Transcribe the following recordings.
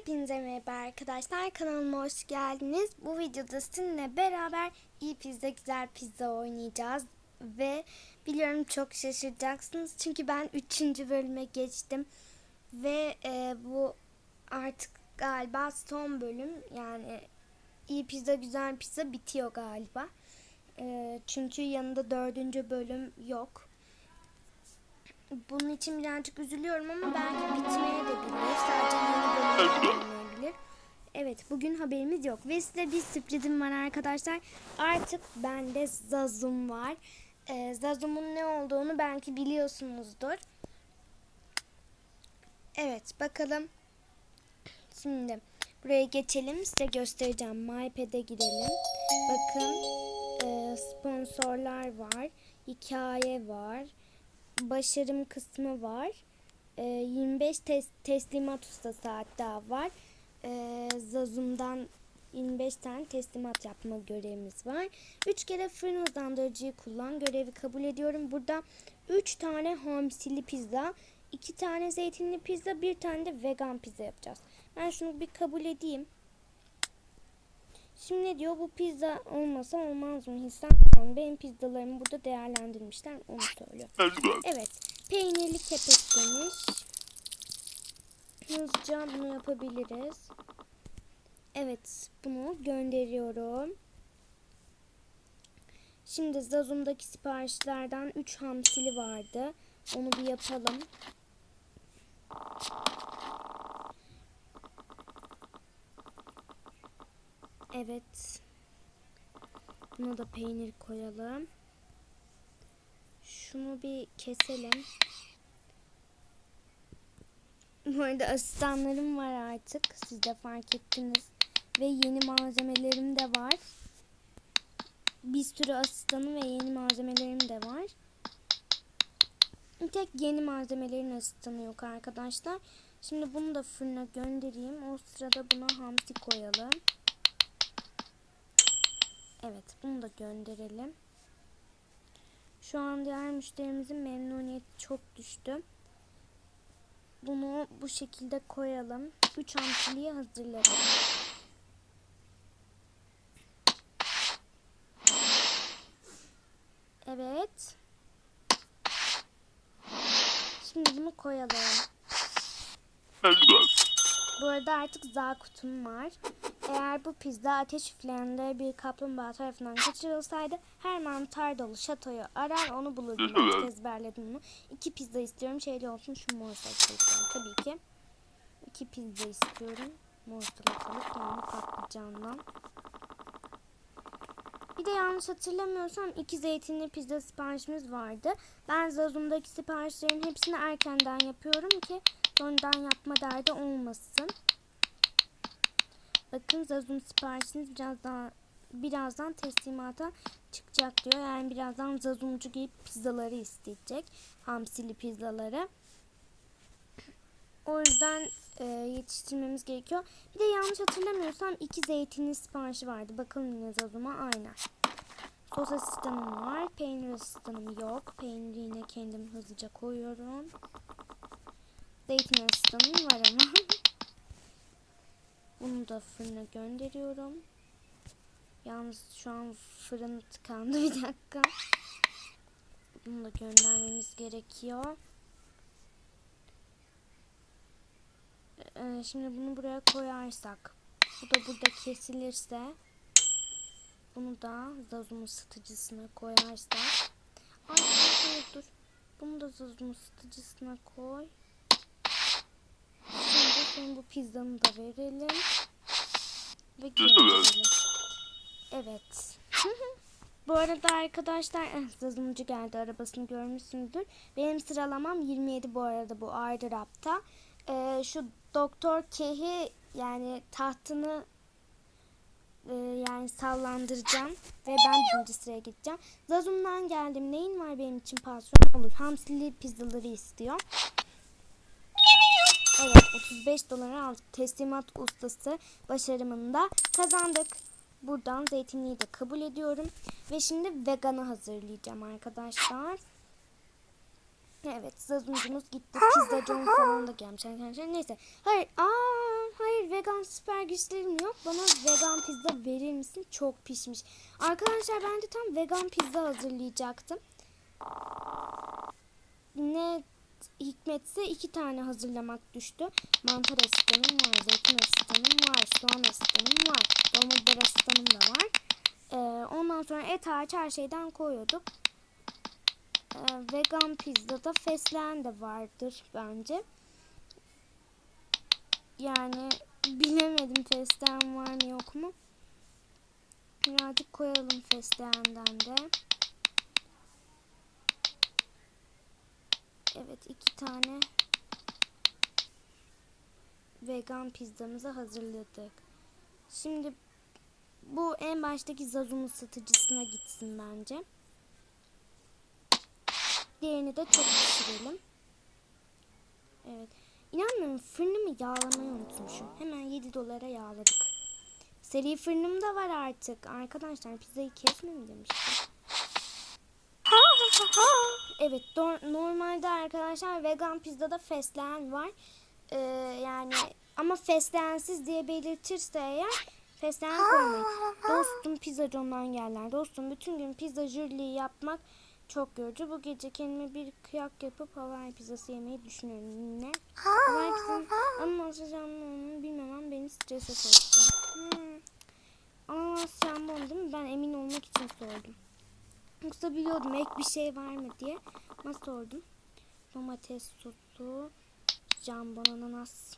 Hepinize merhaba arkadaşlar. Kanalıma hoş geldiniz. Bu videoda sizinle beraber iyi pizza güzel pizza oynayacağız. Ve biliyorum çok şaşıracaksınız. Çünkü ben 3. bölüme geçtim. Ve e, bu artık galiba son bölüm. Yani iyi pizza güzel pizza bitiyor galiba. E, çünkü yanında 4. bölüm yok. Bunun için birazcık üzülüyorum ama belki bitmeye de bilir. Sadece yeni bölüm. Evet bugün haberimiz yok. Ve size bir sürprizim var arkadaşlar. Artık bende Zazum var. Ee, Zazum'un ne olduğunu belki biliyorsunuzdur. Evet bakalım. Şimdi buraya geçelim. Size göstereceğim. MyPad'e girelim. Bakın e, sponsorlar var. Hikaye var başarım kısmı var. E, 25 tes teslimat ustası hatta var. E, Zazum'dan 25 tane teslimat yapma görevimiz var. 3 kere fırın hızlandırıcıyı kullan. Görevi kabul ediyorum. Burada 3 tane hamsili pizza, 2 tane zeytinli pizza, 1 tane de vegan pizza yapacağız. Ben şunu bir kabul edeyim. Şimdi ne diyor? Bu pizza olmasa olmaz mı? Hissem benim pizzalarımı burada değerlendirmişler. Onu söylüyor. Evet. Peynirli kepek demiş. Hızlıca bunu yapabiliriz. Evet. Bunu gönderiyorum. Şimdi Zazum'daki siparişlerden 3 hamsili vardı. Onu bir yapalım. Evet. Buna da peynir koyalım. Şunu bir keselim. Bu arada asistanlarım var artık. Siz de fark ettiniz. Ve yeni malzemelerim de var. Bir sürü asistanım ve yeni malzemelerim de var. Tek yeni malzemelerin asistanı yok arkadaşlar. Şimdi bunu da fırına göndereyim. O sırada buna hamsi koyalım. Evet bunu da gönderelim. Şu an diğer müşterimizin memnuniyeti çok düştü. Bunu bu şekilde koyalım. 3 hamsiliği hazırladım. Evet. Şimdi bunu koyalım. Bu arada artık za kutum var. Eğer bu pizza ateş üfleyenleri bir kaplumbağa tarafından kaçırılsaydı her mantar dolu şatoyu arar onu bulurdum. Artık ezberledim bunu. İki pizza istiyorum. Şeyli olsun şu mor istiyorum. Tabii ki. İki pizza istiyorum. Mor salatalık yani patlıcandan. Bir de yanlış hatırlamıyorsam iki zeytinli pizza siparişimiz vardı. Ben Zazum'daki siparişlerin hepsini erkenden yapıyorum ki sonradan yapma derdi olmasın. Bakın Zazum siparişiniz birazdan birazdan teslimata çıkacak diyor. Yani birazdan Zazumcu gibi pizzaları isteyecek. Hamsili pizzaları. O yüzden e, yetiştirmemiz gerekiyor. Bir de yanlış hatırlamıyorsam iki zeytinli siparişi vardı. Bakalım yine Zazum'a aynen. Sos asistanım var. Peynir asistanım yok. Peyniri yine kendim hızlıca koyuyorum. Zeytin asistanım var ama. Bunu da fırına gönderiyorum. Yalnız şu an fırın tıkandı bir dakika. Bunu da göndermemiz gerekiyor. Ee, şimdi bunu buraya koyarsak. Bu da burada kesilirse. Bunu da Zazum ısıtıcısına koyarsak. Ay hayır dur. Bunu da Zazum ısıtıcısına koy. Şimdi bu pizzanı da verelim. Ve gönderelim. Evet. bu arada arkadaşlar eh, Zazumcu geldi arabasını görmüşsünüzdür. Benim sıralamam 27 bu arada bu ayrı rapta. Ee, şu Doktor Kehi yani tahtını e, yani sallandıracağım ve ben birinci sıraya gideceğim. Zazum'dan geldim. Neyin var benim için patron olur. Hamsili pizzaları istiyor. Evet 35 dolara aldık. Teslimat ustası başarımında kazandık. Buradan zeytinliği de kabul ediyorum. Ve şimdi veganı hazırlayacağım arkadaşlar. Evet zazumcumuz gitti. Pizzacı falan da gelmiş arkadaşlar. Neyse. Hayır. Aa, hayır vegan süper güçlerim yok. Bana vegan pizza verir misin? Çok pişmiş. Arkadaşlar ben de tam vegan pizza hazırlayacaktım. Ne hikmetse iki tane hazırlamak düştü. Mantar asistanım var, zeytin asistanım var, soğan asistanım var, domates asistanım da var. Ee, ondan sonra et hariç her şeyden koyuyorduk. Ee, vegan pizzada fesleğen de vardır bence. Yani bilemedim fesleğen var mı yok mu. Birazcık koyalım fesleğenden de. Evet iki tane vegan pizzamızı hazırladık. Şimdi bu en baştaki Zazun ısıtıcısına gitsin bence. Diğerini de çok pişirelim. Evet. İnanmıyorum fırınımı yağlamayı unutmuşum. Hemen 7 dolara yağladık. Seri fırınım da var artık. Arkadaşlar pizzayı kesme mi demiştim. Evet normalde arkadaşlar vegan pizzada fesleğen var. Ee, yani ama fesleğensiz diye belirtirse eğer fesleğen koymayın. Dostum pizzacımdan geldiler. Dostum bütün gün pizza jürliği yapmak çok yorucu. Bu gece kendime bir kıyak yapıp Hawaii pizzası yemeyi düşünüyorum. Ne? Hawaii pizzanın ananas jambonu bilmemem beni strese soktu. Hmm. Ananas jambon değil mi? Ben emin olmak için sordum. Yoksa biliyordum ek bir şey var mı diye. Ama sordum. Domates sosu, jambon, ananas.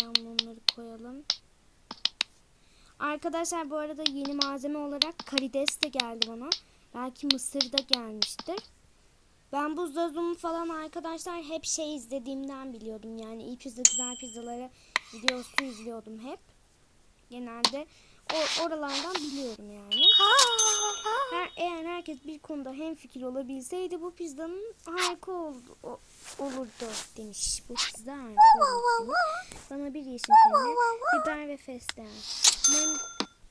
Jambonları koyalım. Arkadaşlar bu arada yeni malzeme olarak karides de geldi bana. Belki mısır da gelmiştir. Ben bu falan arkadaşlar hep şey izlediğimden biliyordum. Yani iyi pizza güzel pizzaları videosu izliyordum hep. Genelde o, oralardan biliyorum yani. Her, eğer herkes bir konuda hemfikir olabilseydi bu pizzanın harika oldu, o- olurdu demiş. Bu pizza harika olurdu. Bana bir yeşil peynir, biber ve fesleğen. Umarım-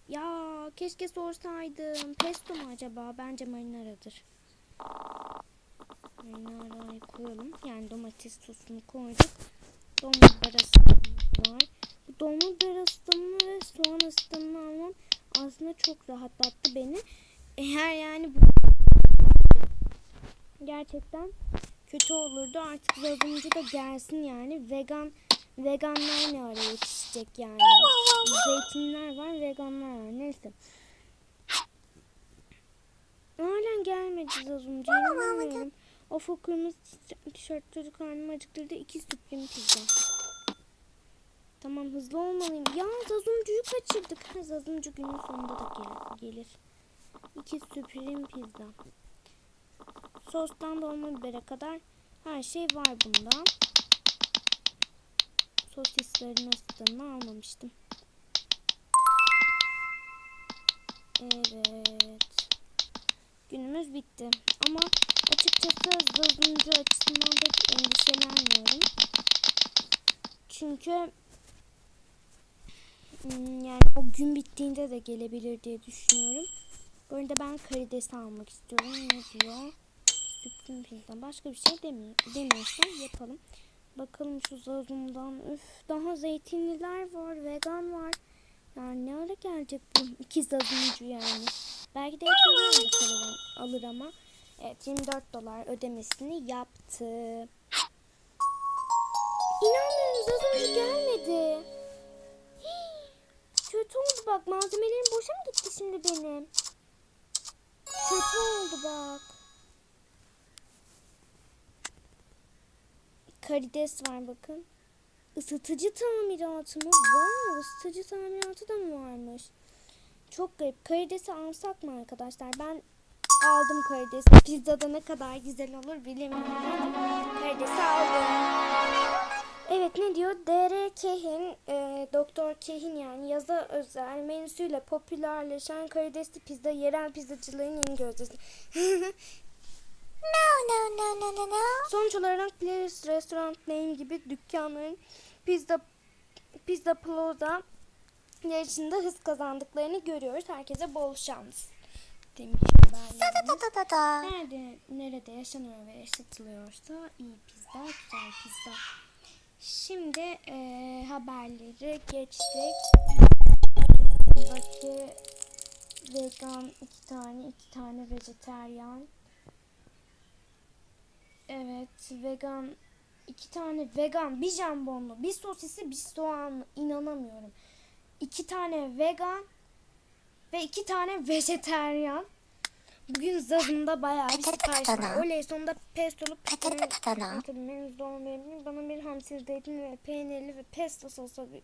ya keşke sorsaydım. Pesto mu acaba? Bence marinaradır. Marinarayı koyalım. Yani domates sosunu koyduk. Domates arasında var. Bu domates arasını ve soğan arasını almam aslında çok rahatlattı beni. Eğer yani bu gerçekten kötü olurdu. Artık yazılımcı da gelsin yani. Vegan veganlar ne ara yetişecek yani. Zeytinler var, veganlar var. Neyse. Halen gelmedi yazılımcı. İnanamıyorum. Of o kırmızı tişört çocuk karnımı acıktırdı. İki süprim pizza. Tamam hızlı olmalıyım. Ya Zazumcu'yu kaçırdık. Ha, Zazumcu günün sonunda da gel- gelir. İki süprim pizza. Sostan dolma bibere kadar her şey var bunda. Sosislerin asistanını almamıştım. Evet. Günümüz bitti. Ama açıkçası Zazumcu açısından pek endişelenmiyorum. Çünkü yani o gün bittiğinde de gelebilir diye düşünüyorum. Bu arada ben karides almak istiyorum. Ne diyor? Sütlüm pizza. Başka bir şey demiyor. Demiyorsan yapalım. Bakalım şu zazumdan. Üf daha zeytinliler var. Vegan var. Yani ne ara gelecek bu? İki zazumcu yani. Belki de kalır, alır ama. Evet 24 dolar ödemesini yaptı. İnanmıyorum zazumcu gelmedi. Bak malzemelerim boşa mı gitti şimdi benim? Kötü oldu bak. Karides var bakın. Isıtıcı tamiratı mı? Wow, ısıtıcı tamiratı da mı varmış? Çok garip. Karidesi alsak mı arkadaşlar? Ben aldım karidesi. Pizzada ne kadar güzel olur bilemiyorum. Karidesi aldım. Evet ne diyor? DR Kehin, e, Doktor Kehin yani yaza özel menüsüyle popülerleşen karidesli pizza yerel pizzacıların yeni gözdesi. No, no, no, no, no, no. Sonuç olarak Place Restaurant Name gibi dükkanların pizza pizza plaza yarışında hız kazandıklarını görüyoruz. Herkese bol şans demiş haberlerimiz. Nerede, nerede yaşanıyor ve yaşatılıyorsa iyi pizza, güzel pizza. Şimdi eee, haberleri geçtik. Buradaki vegan iki tane, iki tane vejeteryan. Evet, vegan iki tane vegan, bir jambonlu, bir sosisli, bir soğanlı. İnanamıyorum. İki tane vegan ve iki tane vejeteryan. Bugün zadında bayağı bir sipariş var. Oley sonunda pestolu doğum verin. Bana bir hamsi zeytin ve peynirli ve pesto sosu bir...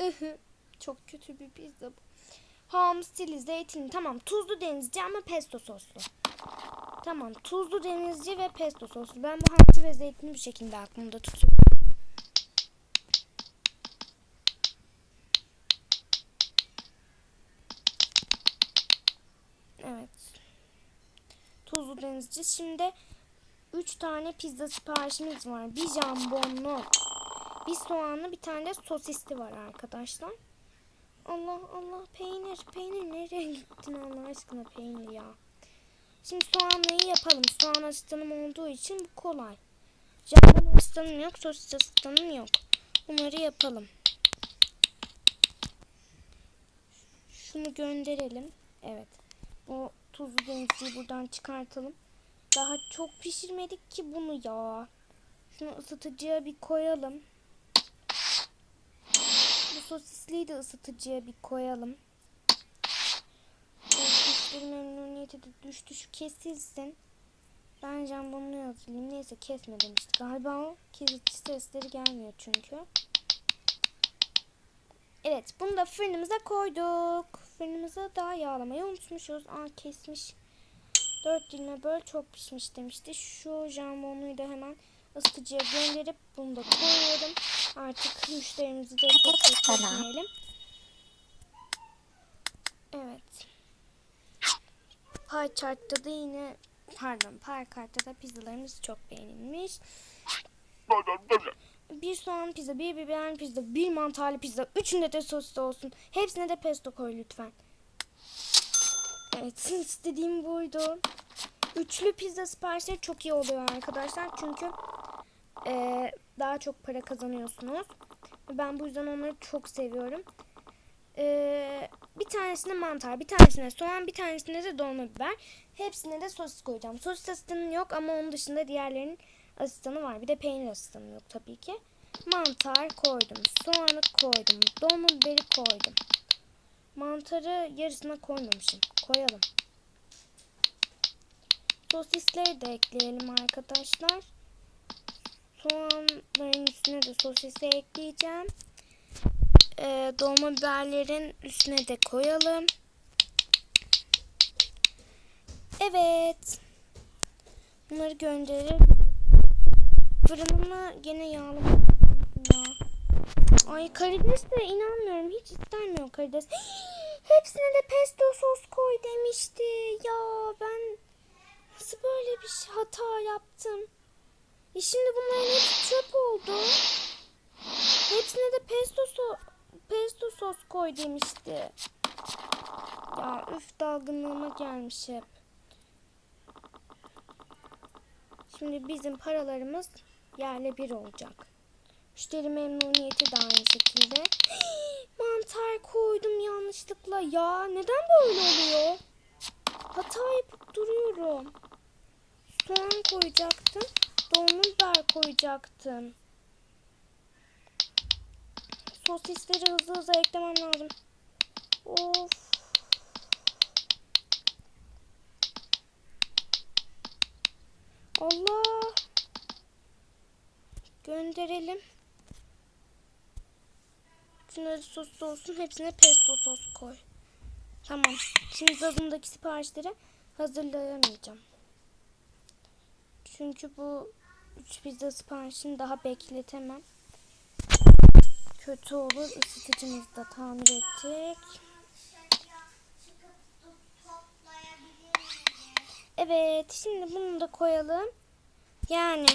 Çok kötü bir pizza bu. Hamsili, zeytinli. Tamam tuzlu denizci ama pesto soslu. Tamam tuzlu denizci ve pesto soslu. Ben bu hamsi ve zeytini bir şekilde aklımda tutuyorum. Evet. Tuzlu denizci. Şimdi 3 tane pizza siparişimiz var. Bir jambonlu, bir soğanlı, bir tane de sosisli var arkadaşlar. Allah Allah peynir peynir nereye gittin Allah aşkına peynir ya. Şimdi soğanlıyı yapalım. Soğan asistanım olduğu için bu kolay. Jambon asistanım yok, sosis asistanım yok. Bunları yapalım. Şunu gönderelim. Evet. Bu tuzlu denizciyi buradan çıkartalım. Daha çok pişirmedik ki bunu ya. Şunu ısıtıcıya bir koyalım. Bu sosisliği de ısıtıcıya bir koyalım. Sosisli memnuniyeti de düştü. Şu kesilsin. Ben jambonunu hazırlayayım. Neyse kesme demişti. Galiba o kesici sesleri gelmiyor çünkü. Evet bunu da fırınımıza koyduk. Fırınımıza daha yağlamayı unutmuşuz. Aa kesmiş. Dört dilime böl çok pişmiş demişti. Şu jambonluyu da hemen ısıtıcıya gönderip bunu da koyuyorum. Artık müşterimizi de çok bekletmeyelim. Evet. Pie chart'ta da yine pardon pie kart'ta da pizzalarımız çok beğenilmiş. Bir soğan pizza, bir biber pizza, bir mantarlı pizza. Üçünde de soslu olsun. Hepsine de pesto koy lütfen. Evet istediğim buydu. Üçlü pizza siparişleri çok iyi oluyor arkadaşlar. Çünkü eee, daha çok para kazanıyorsunuz. Ben bu yüzden onları çok seviyorum. Eee, bir tanesine mantar, bir tanesine soğan, bir tanesine de dolma biber. Hepsine de sosis koyacağım. Sosis asistanı yok ama onun dışında diğerlerinin asistanı var. Bir de peynir asistanı yok tabii ki. Mantar koydum. Soğanı koydum. Dolma biberi koydum. Mantarı yarısına koymamışım. Koyalım. Sosisleri de ekleyelim arkadaşlar. Soğanların üstüne de sosisi ekleyeceğim. Ee, dolma biberlerin üstüne de koyalım. Evet. Bunları gönderelim. Fırınımı gene yağlama ya. Ay karides de inanmıyorum. Hiç istemiyorum karides. Hepsine de pesto sos koy demişti. Ya ben nasıl böyle bir şey- hata yaptım? E şimdi bunların hepsi çöp oldu. Hepsine de pesto so pesto sos koy demişti. Ya üf dalgınlığıma gelmiş hep. Şimdi bizim paralarımız yerle bir olacak. Müşteri memnuniyeti de aynı şekilde. Mantar koydum yanlışlıkla ya. Neden böyle oluyor? Hata yapıp duruyorum. Soğan koyacaktım. Dolma biber koyacaktım. Sosisleri hızlı hızlı eklemem lazım. Of. Allah. Gönderelim. Şunları soslu olsun. Hepsine pesto sos koy. Tamam. Şimdi zadımdaki siparişleri hazırlayamayacağım. Çünkü bu üç pizza siparişini daha bekletemem. Kötü olur. Isıtıcımızı da tamir ettik. Evet. Şimdi bunu da koyalım. Yani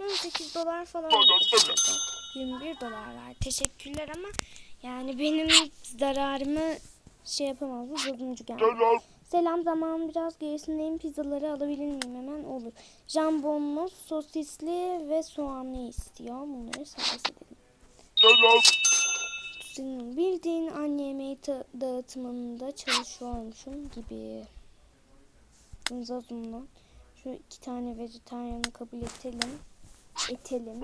18 dolar falan. 21 dolar var. Teşekkürler ama yani benim zararımı şey yapamaz. Bu bozumcu geldi. Selam zaman biraz gerisindeyim. Pizzaları alabilir miyim hemen? Olur. Jambonlu, sosisli ve soğanlı istiyor. Bunları servis edelim. Selam. Senin bildiğin anne yemeği dağıtımında çalışıyormuşum gibi. Zazum'dan. Şu iki tane vejetaryanı kabul edelim. Etelim.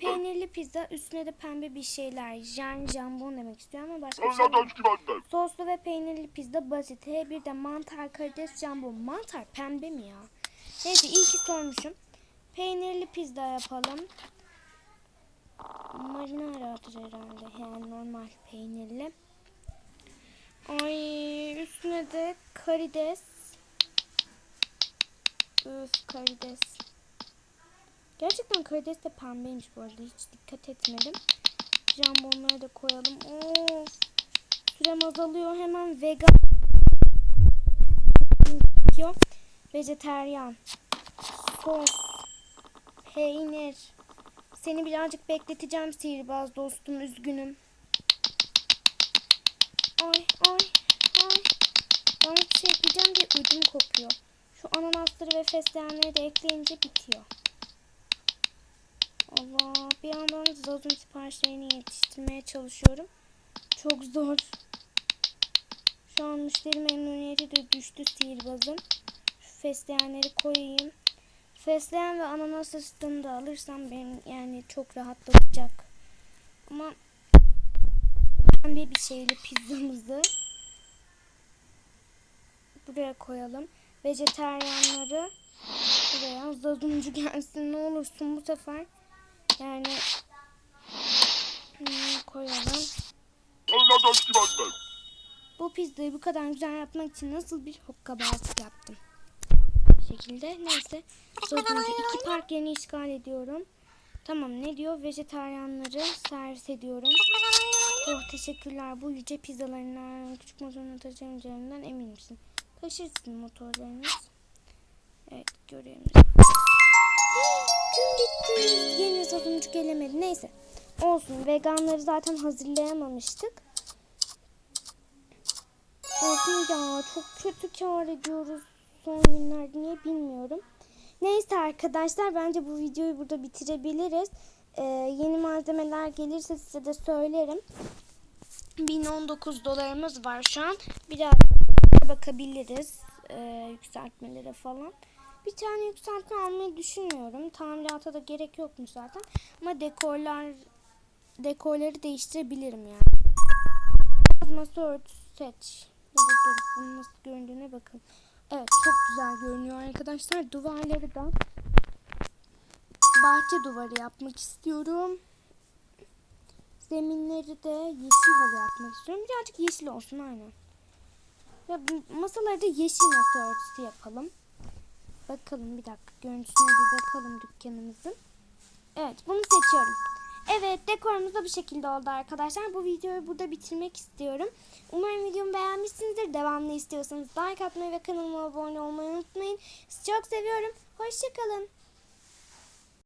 Peynirli pizza üstüne de pembe bir şeyler. Yani jambon demek istiyor ama başka şey. Soslu ve peynirli pizza basit. He bir de mantar, karides, jambon. Mantar pembe mi ya? Neyse iyi ki sormuşum. Peynirli pizza yapalım. Marinara adı herhalde. Yani normal peynirli. Ay üstüne de karides. Öf karides. Gerçekten karides de pembeymiş bu arada. Hiç dikkat etmedim. Jambonları da koyalım. Of. Sürem azalıyor. Hemen vegan. Diyor. Vejeteryan. Sos. Peynir. Seni birazcık bekleteceğim sihirbaz dostum. Üzgünüm. Ay ay ay. Ben bir şey ekleyeceğim diye ödüm kopuyor. Şu ananasları ve fesleğenleri de ekleyince bitiyor. Allah bir yandan Zazun siparişlerini yetiştirmeye çalışıyorum. Çok zor. Şu an müşteri memnuniyeti de düştü sihirbazın. Şu fesleğenleri koyayım. Fesleğen ve ananas ısıtını da alırsam benim yani çok rahatlatacak. Ama pembe bir şeyli pizzamızı buraya koyalım. Vejeteryanları buraya zazumcu gelsin ne olursun bu sefer. Yani hmm, koyalım. Bu pizzayı bu kadar güzel yapmak için nasıl bir hokkabazlık yaptım. Bu şekilde neyse. Zazumcu iki park yerini işgal ediyorum. Tamam ne diyor? Vejetaryenleri servis ediyorum. Oh teşekkürler. Bu yüce pizzalarından küçük motorunu taşıyamayacağından emin misin? Taşırsın motorlarınız. Evet görüyorum. Bitti. Yeni zazumcu gelemedi. Neyse. Olsun. Veganları zaten hazırlayamamıştık. Olsun ya çok kötü kar ediyoruz son günlerde niye bilmiyorum. Neyse arkadaşlar bence bu videoyu burada bitirebiliriz. Ee, yeni malzemeler gelirse size de söylerim. 1019 dolarımız var şu an. Biraz bakabiliriz ee, yükseltmelere falan. Bir tane yükseltme almayı düşünmüyorum. Tamirata da gerek yokmuş zaten. Ama dekorlar dekorları değiştirebilirim yani. Masa örtüsü seç. Da dur bunun nasıl göründüğüne bakın. Evet çok güzel görünüyor arkadaşlar. Duvarları da bahçe duvarı yapmak istiyorum. Zeminleri de yeşil halı yapmak istiyorum. Birazcık yeşil olsun aynen. Ve masaları da yeşil masa örtüsü yapalım. Bakalım bir dakika görüntüsüne bir bakalım dükkanımızın. Evet bunu seçiyorum. Evet dekorumuz da bu şekilde oldu arkadaşlar. Bu videoyu burada bitirmek istiyorum. Umarım videomu beğenmişsinizdir. Devamlı istiyorsanız like atmayı ve kanalıma abone olmayı unutmayın. Sizi çok seviyorum. Hoşçakalın.